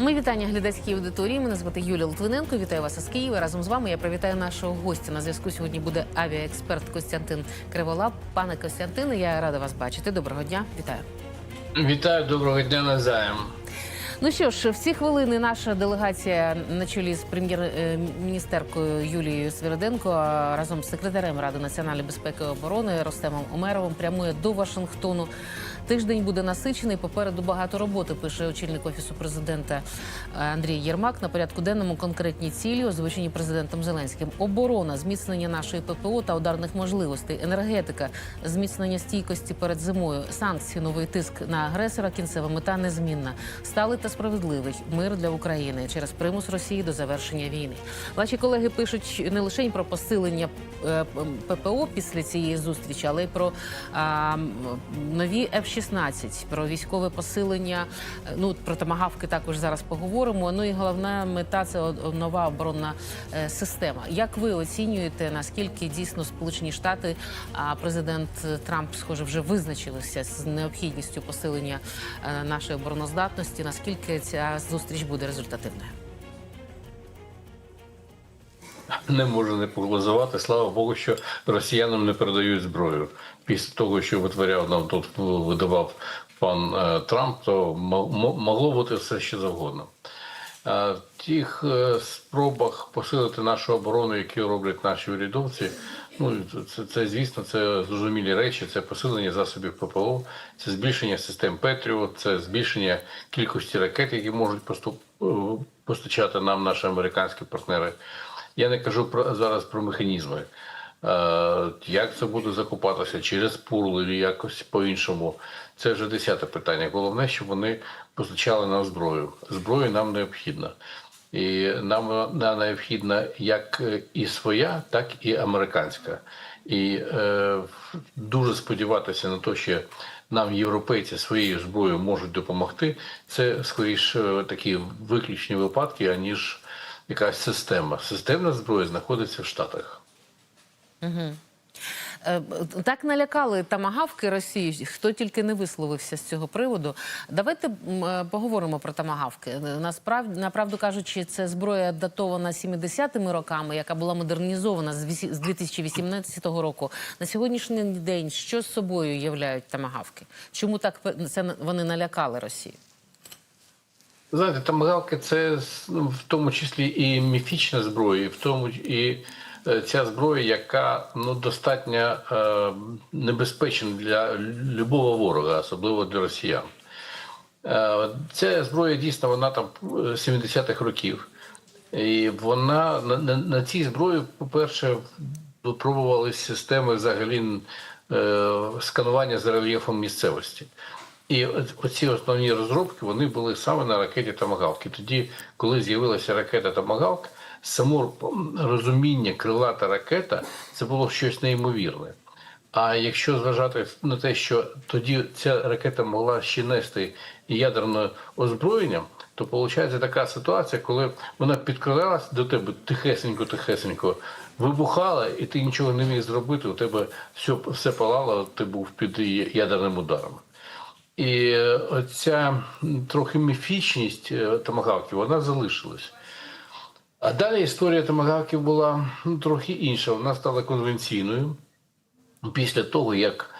Ми вітання глядацькій аудиторії. Мене звати Юлія Литвиненко. Вітаю вас із Києва. Разом з вами я привітаю нашого гостя. На зв'язку сьогодні буде авіаексперт Костянтин Криволап. Пане Костянтине, я рада вас бачити. Доброго дня. Вітаю. Вітаю, доброго дня навзаєм. Ну що ж, в ці хвилини наша делегація на чолі з прем'єр-міністеркою Юлією Свириденко разом з секретарем Ради національної безпеки і оборони Ростемом Омеровим прямує до Вашингтону. Тиждень буде насичений. Попереду багато роботи. Пише очільник офісу президента е, Андрій Єрмак. На порядку денному конкретні цілі, озвучені президентом Зеленським: оборона, зміцнення нашої ППО та ударних можливостей, енергетика, зміцнення стійкості перед зимою, санкції, новий тиск на агресора. Кінцева мета незмінна. Сталий та справедливий мир для України через примус Росії до завершення війни. Ваші колеги пишуть не лише про посилення е, ППО після цієї зустрічі, але й про а, нові F-16, про військове посилення. Е, Ну про томагавки також зараз поговоримо. Ну і головна мета це нова оборонна е, система. Як ви оцінюєте наскільки дійсно Сполучені Штати, а президент Трамп, схоже, вже визначилися з необхідністю посилення е, нашої обороноздатності? Наскільки ця зустріч буде результативною? Не можу не поглазувати. Слава Богу, що росіянам не передають зброю. Після того, що витворяв нам тут видавав пан е, Трамп, то мо- мо- могло бути все що завгодно. Е, В тих е, спробах посилити нашу оборону, які роблять наші урядовці, ну це, це звісно, це зрозумілі речі. Це посилення засобів ППО, це збільшення систем Петріот, це збільшення кількості ракет, які можуть е, постачати нам наші американські партнери. Я не кажу про зараз про механізми. Е, як це буде закупатися через пурл чи якось по-іншому. Це вже десяте питання. Головне, щоб вони постачали нам зброю. Зброю нам необхідна. І нам необхідна як е, і своя, так і американська. І е, дуже сподіватися на те, що нам європейці своєю зброєю можуть допомогти. Це скоріше такі виключні випадки, аніж якась система. Системна зброя знаходиться в Штатах. Е, Так налякали тамагавки Росії, хто тільки не висловився з цього приводу. Давайте е, поговоримо про тамагавки. Е, Насправді, направду кажучи, це зброя датована 70-ми роками, яка була модернізована з вісі- з 2018 року. На сьогоднішній день що з собою являють тамагавки? Чому так це вони налякали Росію? Знаєте, тамагавки це ну, в тому числі і міфічна зброя, і в тому і е, ця зброя, яка ну достатньо е, небезпечна для любого ворога, особливо для росіян. Е, Ця зброя дійсно вона там е, 70-х років. І вона на, на, на цій зброї, по-перше, випробувалися системи взагалі е, сканування за рельєфом місцевості. І оці основні розробки вони були саме на ракеті Томагавки. Тоді, коли з'явилася ракета Томагавк, само розуміння крилата ракета це було щось неймовірне. А якщо зважати на те, що тоді ця ракета могла ще нести ядерне озброєння, то виходить така ситуація, коли вона підкрадалася до тебе тихесенько-тихесенько, вибухала, і ти нічого не міг зробити, у тебе все, все палало, ти був під ядерним ударом. І оця трохи міфічність е, томагавків, вона залишилась. А далі історія томагавків була ну, трохи інша. Вона стала конвенційною після того, як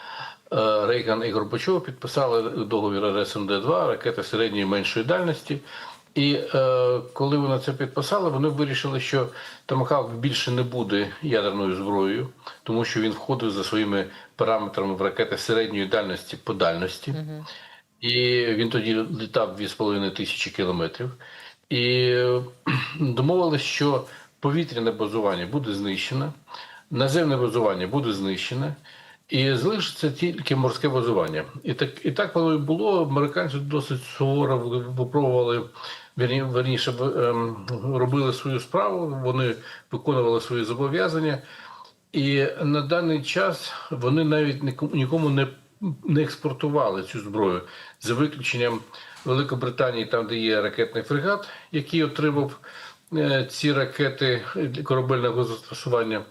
е, Рейган і Горбачов підписали договір РСМД-2, ракети середньої меншої дальності. І е, коли вони це підписали, вони вирішили, що Томахавк більше не буде ядерною зброєю, тому що він входив за своїми параметрами в ракети середньої дальності по дальності. І він тоді літав 2,5 тисячі кілометрів. І е, домовились, що повітряне базування буде знищене, наземне базування буде знищене, і залишиться тільки морське базування. І так, і так воно і було. Американці досить суворо випробували, верні, верніше ем, робили свою справу, вони виконували свої зобов'язання. І на даний час вони навіть нікому- не, не експортували цю зброю за виключенням Великобританії, там де є ракетний фрегат, який отримав е, ці ракети корабельного застосування.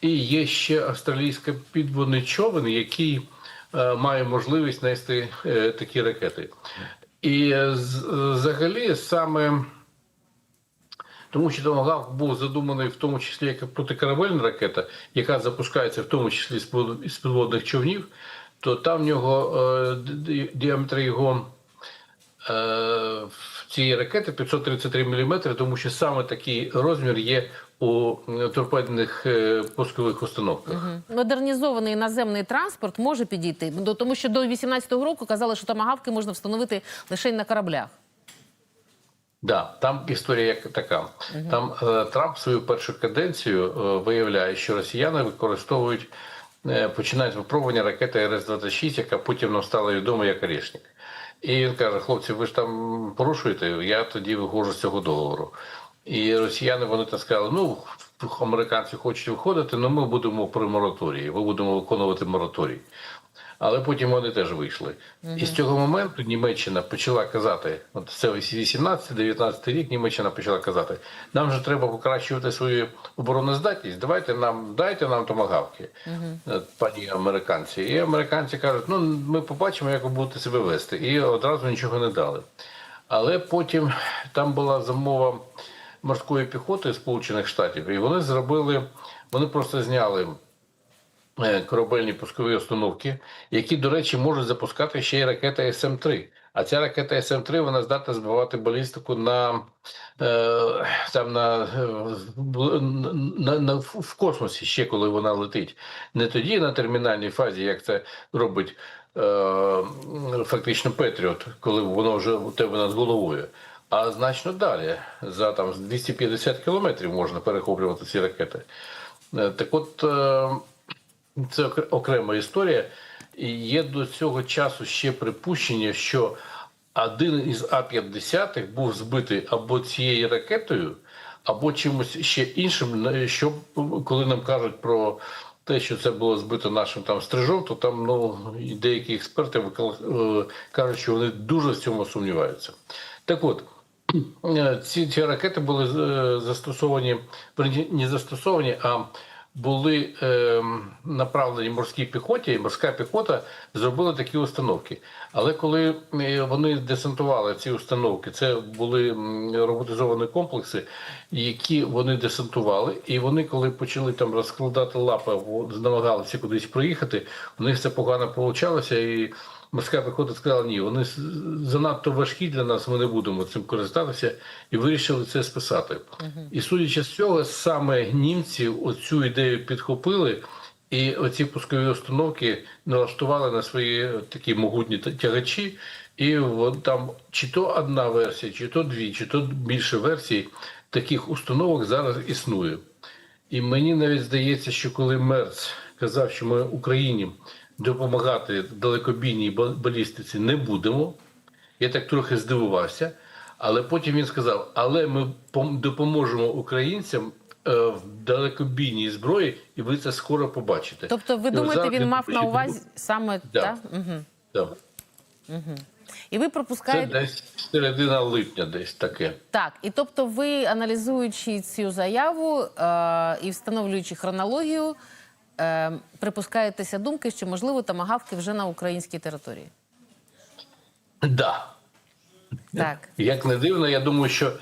І є ще австралійська підводний човен, який е, має можливість нести е, такі ракети. І е, взагалі саме тому, що Томагавк був задуманий в тому числі як протикорабельна ракета, яка запускається в тому числі з підводних човнів, то там в нього діаметр його цієї ракети 533 мм, тому що саме такий розмір є у торпедних е, пускових установках. Модернізований наземний транспорт може підійти, тому що до 18-го року казали, що томагавки можна встановити лише на кораблях. Да, там історія як така. Там е, Трамп свою першу каденцію е, виявляє, що росіяни використовують, е, починають випробування ракети РС-26, яка потім нам стала відома як Орешник. І він каже: хлопці, ви ж там порушуєте, я тоді виходжу з цього договору. І росіяни вони так сказали: ну, американці хочуть виходити, але ми будемо при мораторії, ми будемо виконувати мораторій. Але потім вони теж вийшли. І з цього моменту Німеччина почала казати: от це 18-19 рік Німеччина почала казати, нам же треба покращувати свою обороноздатність. Давайте нам дайте нам томагавки, е, пані американці. І американці кажуть, ну ми побачимо, як ви будете себе вести. І одразу нічого не дали. Але потім там була замова морської піхоти Сполучених Штатів, і вони зробили, вони просто зняли е, корабельні пускові установки, які, до речі, можуть запускати ще й ракета СМ-3. А ця ракета СМ-3 вона здатна збивати балістику на, е, там на, е, на, на, в космосі, ще коли вона летить. Не тоді на термінальній фазі, як це робить е, фактично Петріот, коли воно вже у тебе над головою. А значно далі, за там 250 кілометрів можна перехоплювати ці ракети. Е, Так от. Е, це окрема історія. І є до цього часу ще припущення, що один із А-50 був збитий або цією ракетою, або чимось ще іншим. Що коли нам кажуть про те, що це було збито нашим там стрижом, то там ну деякі експерти е, кажуть, що вони дуже в цьому сумніваються. Так от. Е, Ці, ці ракети були е, застосовані, не застосовані, а були е, направлені морській піхоті, і морська піхота зробила такі установки. Але коли е, вони десантували ці установки, це були роботизовані комплекси, які вони десантували, і вони, коли почали там розкладати лапи, намагалися кудись проїхати, у них це погано получалося і. Морська піхота сказала, ні, вони занадто важкі для нас, ми не будемо цим користатися, і вирішили це списати. І судячи з цього, саме німці оцю ідею підхопили, і оці пускові установки налаштували на свої такі могутні тягачі. І от там чи то одна версія, чи то дві, чи то більше версій таких установок зараз існує. І мені навіть здається, що коли Мерц казав, що ми Україні допомагати далекобійній ба- балістиці не будемо, я так трохи здивувався. Але потім він сказав: але ми пом- допоможемо українцям е, в далекобійній зброї, і ви це скоро побачите. Тобто, ви думаєте, він мав на увазі саме Да. так? Угу. Да. І ви Це десь середина липня, десь таке. так. І тобто, ви аналізуючи цю заяву е, і встановлюючи хронологію, е, припускаєтеся думки, що можливо тамагавки вже на українській території. Да. Так. Як не дивно, я думаю, що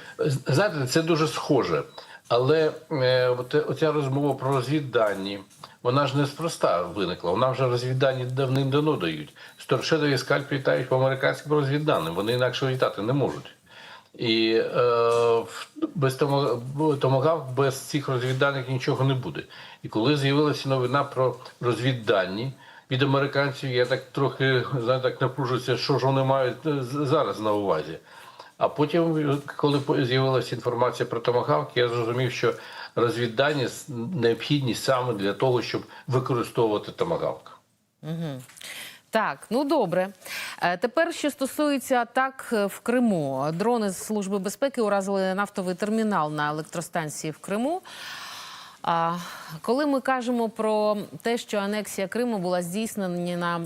знаєте, це дуже схоже. Але е, от, оця розмова про розвіддані, вона ж неспроста виникла. Вона вже розвіддані давним-давно дають. Сторшедові скальп літають по американським розвідданим, вони інакше літати не можуть. І е, без томо- без цих розвідданих нічого не буде. І коли з'явилася новина про розвіддані від американців, я так трохи знаєте, так напружуюся, що ж вони мають е, зараз на увазі. А потім, коли з'явилася інформація про томагавки, я зрозумів, що розвіддані необхідні саме для того, щоб використовувати томагавк. Так, ну добре. Е, Тепер, що стосується атак е, в Криму, дрони з служби безпеки уразили нафтовий термінал на електростанції в Криму. А коли ми кажемо про те, що анексія Криму була здійснена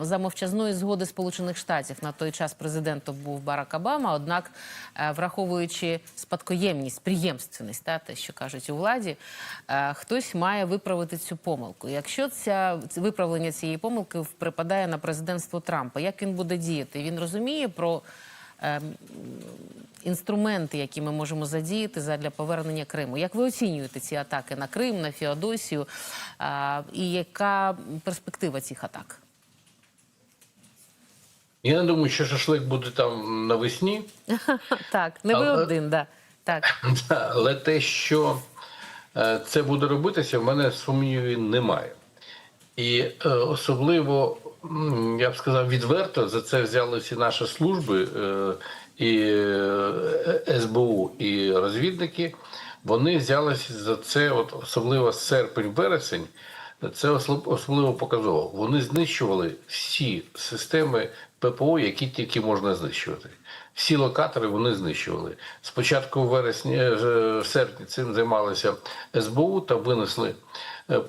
за мовчазної згоди Сполучених Штатів, на той час президентом був Барак Обама, однак, е, враховуючи спадкоємність, приємственність, та, те, що кажуть у владі, е, хтось має виправити цю помилку. Якщо ця виправлення цієї помилки припадає на президентство Трампа, як він буде діяти? Він розуміє про інструменти, які ми можемо задіяти задля повернення Криму. Як ви оцінюєте ці атаки на Крим, на Феодосію? І яка перспектива цих атак? Я не думаю, що шашлик буде там навесні, Так, не ви Але- один, да. так. Але те, що е, це буде робитися, в мене сумнівів немає. І е, особливо, я б сказав, відверто за це взяли всі наші служби, е, і е, СБУ, і розвідники. Вони взялися за це, от особливо серпень-вересень. Це особливо показово. Вони знищували всі системи ППО, які тільки можна знищувати. Всі локатори вони знищували. Спочатку в вересні, е, в серпні цим займалися СБУ та винесли е,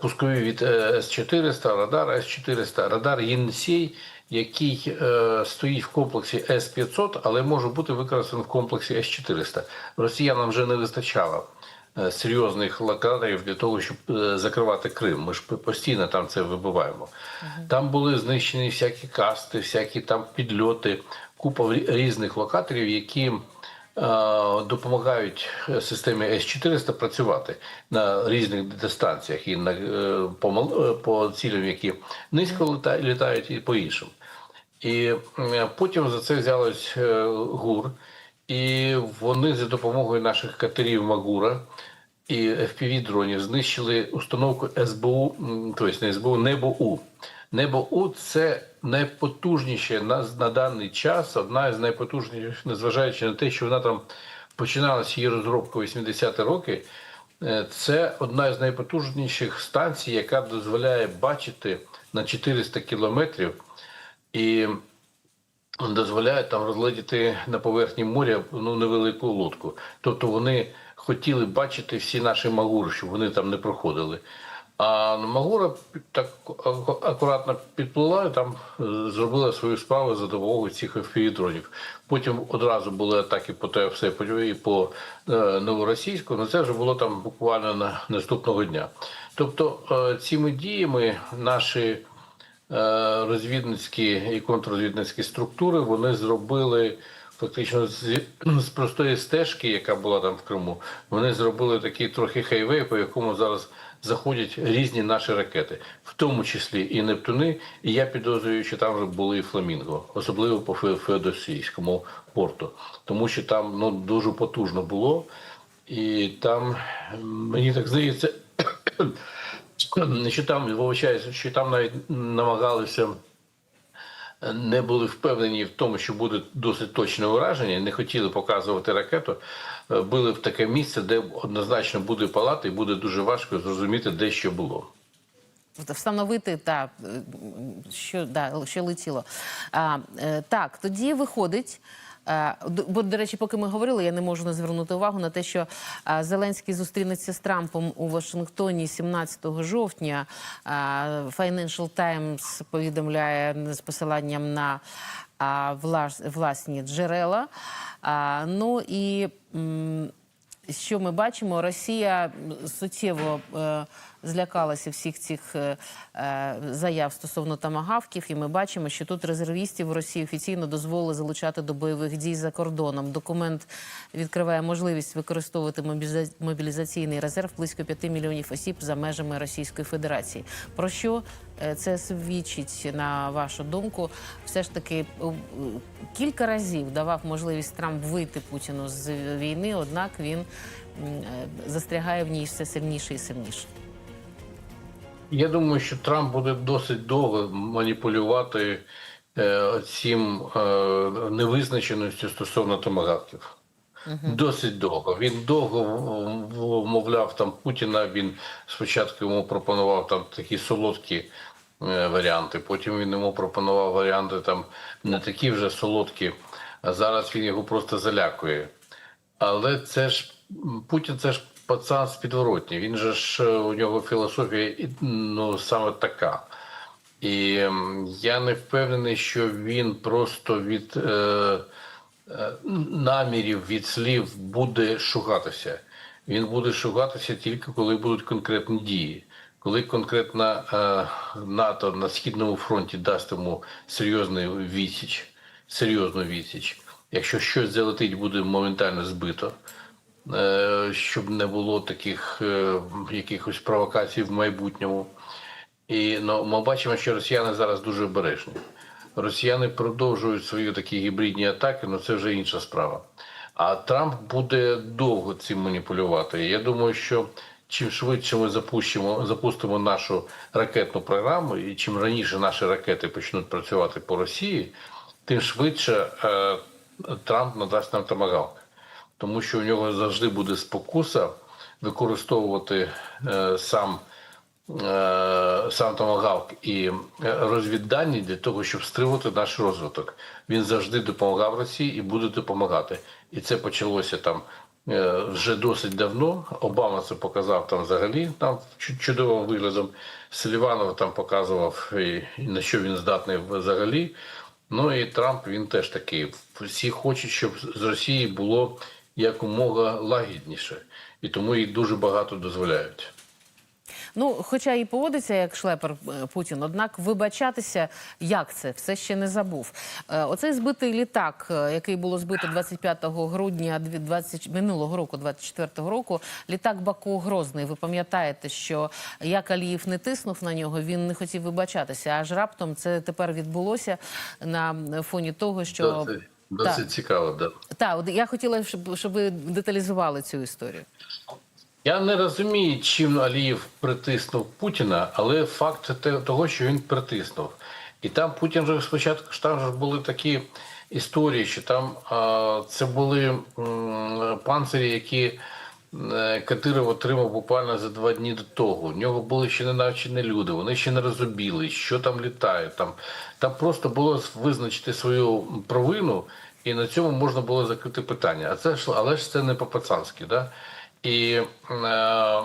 пускові від е, С-400, радар С-400, радар Єнсей, який е, стоїть в комплексі С-500, але може бути використаний в комплексі С-400. Росіянам вже не вистачало е, серйозних локаторів для того, щоб е, закривати Крим. Ми ж постійно там це вибиваємо. Там були знищені всякі касти, всякі там підльоти, купа рі- різних локаторів, які е, допомагають системі С-400 працювати на різних дистанціях і на, е, по, е, по цілям, які низько літають, і по іншим. І потім за це взялось е, ГУР, і вони за допомогою наших катерів Магура і FPV-дронів знищили установку СБУ, тобто не СБУ, Небо-У. Небо-У – це найпотужніше на, на даний час, одна із найпотужніших, незважаючи на те, що вона там починалася її розробка 80-ті роки. Е, Це одна із найпотужніших станцій, яка дозволяє бачити на 400 кілометрів і дозволяє там розглядіти на поверхні моря ну, невелику лодку. Тобто вони хотіли бачити всі наші магури, щоб вони там не проходили. А Магура так аку- акуратно підплила і там е, зробила свою справу за допомогою цих FPV-дронів. Потім одразу були атаки по ТФС і по е, новоросійську, але це вже було там буквально на наступного дня. Тобто е, цими діями наші е, розвідницькі і контррозвідницькі структури вони зробили фактично з, з простої стежки, яка була там в Криму. Вони зробили такий трохи хайвей, по якому зараз заходять різні наші ракети, в тому числі і Нептуни. І я підозрюю, що там вже були і фламінго, особливо по Феодосійському порту, тому що там ну дуже потужно було, і там мені так здається. що там вибачаюся, що там навіть намагалися не були впевнені в тому, що буде досить точне ураження, не хотіли показувати ракету. Були Били в таке місце, де однозначно буде палати, і буде дуже важко зрозуміти, де що було. Встановити та е, що да, що летіло. А, е, так, тоді виходить. Е, Бо, до речі, поки ми говорили, я не можу не звернути увагу на те, що е, Зеленський зустрінеться з Трампом у Вашингтоні 17 жовтня. Е, Financial Times повідомляє з посиланням на власні джерела. Ну і що ми бачимо? Росія суттєво злякалася всіх цих е, е, заяв стосовно тамагавків, і ми бачимо, що тут резервістів в Росії офіційно дозволили залучати до бойових дій за кордоном. Документ відкриває можливість використовувати мобілізаційний резерв близько 5 мільйонів осіб за межами Російської Федерації. Про що е, це свідчить на вашу думку? Все ж таки кілька разів давав можливість Трамп вийти Путіну з війни, однак він застрягає в ній все сильніше і сильніше. Я думаю, що Трамп буде досить довго маніпулювати е, цим е, невизначеністю стосовно томагавків. Досить довго. Він довго вмовляв там Путіна. Він спочатку йому пропонував там такі солодкі е, варіанти. Потім він йому пропонував варіанти там не такі вже солодкі, а зараз він його просто залякує. Але це ж Путін це ж пацан з підворотні. Він же ж е, у нього філософія ну саме така. І я не впевнений, що він просто від е, е, намірів, від слів буде шугатися. Він буде шугатися тільки коли будуть конкретні дії. Коли конкретно е, НАТО на східному фронті дасть йому серйозний відсіч, серйозну відсіч. Якщо щось залетить, буде моментально збито, щоб не було таких е, якихось провокацій в майбутньому. І ну, ми бачимо, що росіяни зараз дуже обережні. Росіяни продовжують свої такі гібридні атаки, але це вже інша справа. А Трамп буде довго цим маніпулювати. Я думаю, що чим швидше ми запустимо, запустимо нашу ракетну програму, і чим раніше наші ракети почнуть працювати по Росії, тим швидше е, Трамп надасть нам томагавк. Тому що у нього завжди буде спокуса використовувати е, сам е, сам Томагавк і е, розвіддані для того, щоб стримувати наш розвиток. Він завжди допомагав Росії і буде допомагати. І це почалося там вже досить давно. Обама це показав там взагалі там чудовим виглядом. Селіванов там показував і на що він здатний взагалі. Ну і Трамп він теж такий. Всі хочуть, щоб з Росії було якомога лагідніше, і тому їй дуже багато дозволяють. Ну, хоча і поводиться як шлепер е, Путін, однак вибачатися, як це, все ще не забув. Е, Оцей збитий літак, е, який було збито 25 грудня 20, минулого року, 24 року, літак Баку Грозний. Ви пам'ятаєте, що як Аліїв не тиснув на нього, він не хотів вибачатися. Аж раптом це тепер відбулося на фоні того, що Досить, Так. цікаво, да. Так, я хотіла, щоб, щоб ви деталізували цю історію. Я не розумію, чим Алієв притиснув Путіна, але факт того, що він притиснув. І там Путін вже спочатку там ж були такі історії, що там а, це були м, панцирі, які Кадиров отримав буквально за два дні до того. У нього були ще не навчені люди, вони ще не розуміли, що там літає. Там, там просто було визначити свою провину, і на цьому можна було закрити питання. А це ж, але ж це не по-пацанськи, да? І е,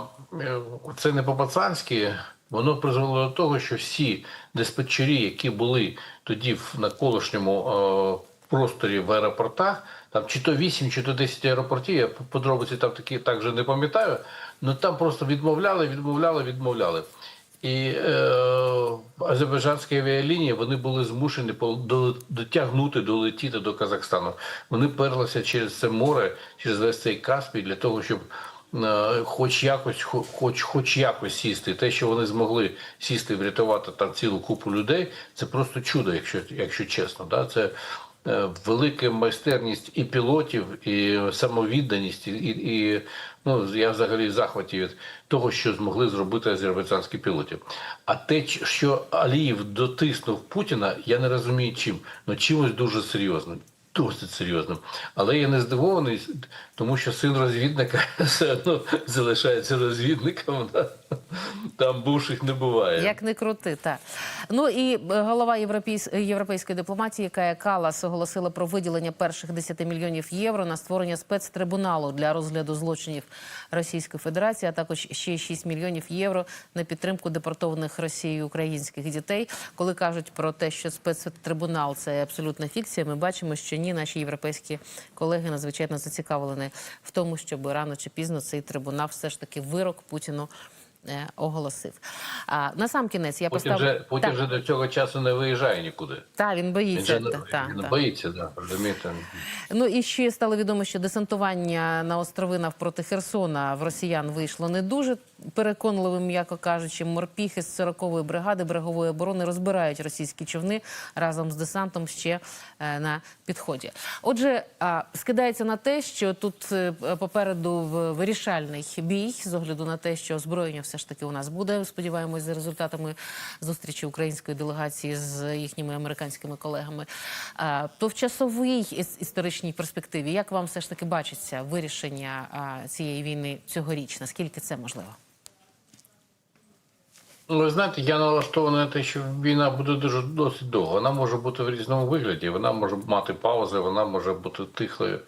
це не по-пацанськи, воно призвело до того, що всі диспетчері, які були тоді в навколишньому е, просторі в аеропортах, там чи то 8, чи то 10 аеропортів, я подробиці там такі так не пам'ятаю, але там просто відмовляли, відмовляли, відмовляли. І е, азербайджанські авіалінії вони були змушені дотягнути, долетіти до Казахстану. Вони перлися через це море, через весь цей Каспій для того, щоб е, хоч якось, хоч, хоч якось сісти. Те, що вони змогли сісти врятувати там цілу купу людей, це просто чудо, якщо, якщо чесно. Да? Це велика майстерність і пілотів, і самовідданість, і, і, ну, я взагалі в захваті від того, що змогли зробити азербайджанські пілоти. А те, що Аліїв дотиснув Путіна, я не розумію чим. Ну чимось дуже серйозним. Досить серйозним. Але я не здивований, тому що син розвідника все одно залишається розвідником. Да? Там бувших не буває. Як не крути, так. Ну і е, голова європейсь... європейської дипломатії Кая Калас оголосила про виділення перших 10 мільйонів євро на створення спецтрибуналу для розгляду злочинів Російської Федерації, а також ще 6 мільйонів євро на підтримку депортованих Росією українських дітей. Коли кажуть про те, що спецтрибунал це абсолютна фікція, ми бачимо, що ні, наші європейські колеги надзвичайно зацікавлені в тому, щоб рано чи пізно цей трибунал все ж таки вирок Путіну е, оголосив. А на сам кінець я поставлю... же, Путін Так, же до цього часу не виїжджає нікуди. та, він Він боїться. не, та, та, він та. боїться, да, розумієте? Ну і ще стало відомо, що десантування на острови навпроти Херсона в росіян вийшло не дуже переконливим, м'яко кажучи. Морпіхи з 40-ї бригади берегової оборони розбирають російські човни разом з десантом ще е, на підході. Отже, скидається на те, що тут е, попереду вирішальний бій з огляду на те, що озброєння все ж таки у нас буде. Сподіваємось, за результатами зустрічі української делегації з їхніми американськими колегами. То в часовій історичній перспективі, як вам все ж таки бачиться вирішення цієї війни цьогоріч? Наскільки це можливо? Ну, знаєте, я налаштований на те, що війна буде дуже досить довго. Вона може бути в різному вигляді. Вона може мати паузи, вона може бути тихою,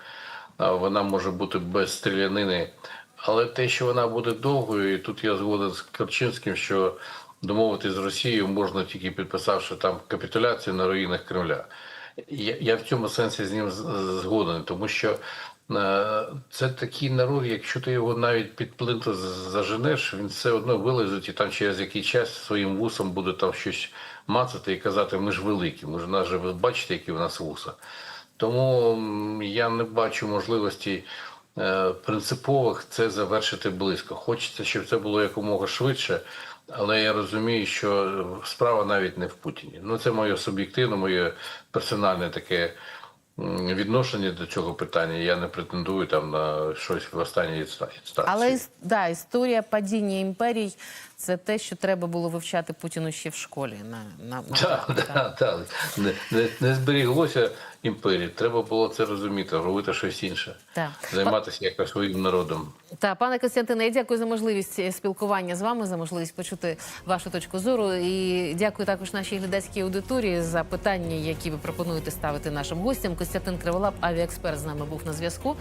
вона може бути без стрілянини. Але те, що вона буде довгою, і тут я згоден з Корчинським, що домовитись з Росією можна тільки підписавши там капітуляцію на руїнах Кремля. Я, я в цьому сенсі з ним згоден, тому що це такий народ, якщо ти його навіть під плинту заженеш, він все одно вилезуть і там через який час своїм вусом буде там щось мацати і казати, ми ж великі, ми ж нас же ви бачите, які у нас вуса. Тому я не бачу можливості е, принципових це завершити близько. Хочеться, щоб це було якомога швидше, але я розумію, що справа навіть не в Путіні. Ну це моє суб'єктивне, моє персональне таке відношення до цього питання. Я не претендую там на щось в останній інстанції. Але да, історія падіння імперій це те, що треба було вивчати Путіну ще в школі. На, на, на Так, так, Да. Не, не, не зберіглося імперії. Треба було це розуміти, робити щось інше, Так. займатися якось своїм народом. Та пане Костянтине, я дякую за можливість е, спілкування з вами, за можливість почути вашу точку зору. І дякую також нашій глядацькій аудиторії за питання, які ви пропонуєте ставити нашим гостям. Костянтин Криволап, авіаексперт, з нами був на зв'язку.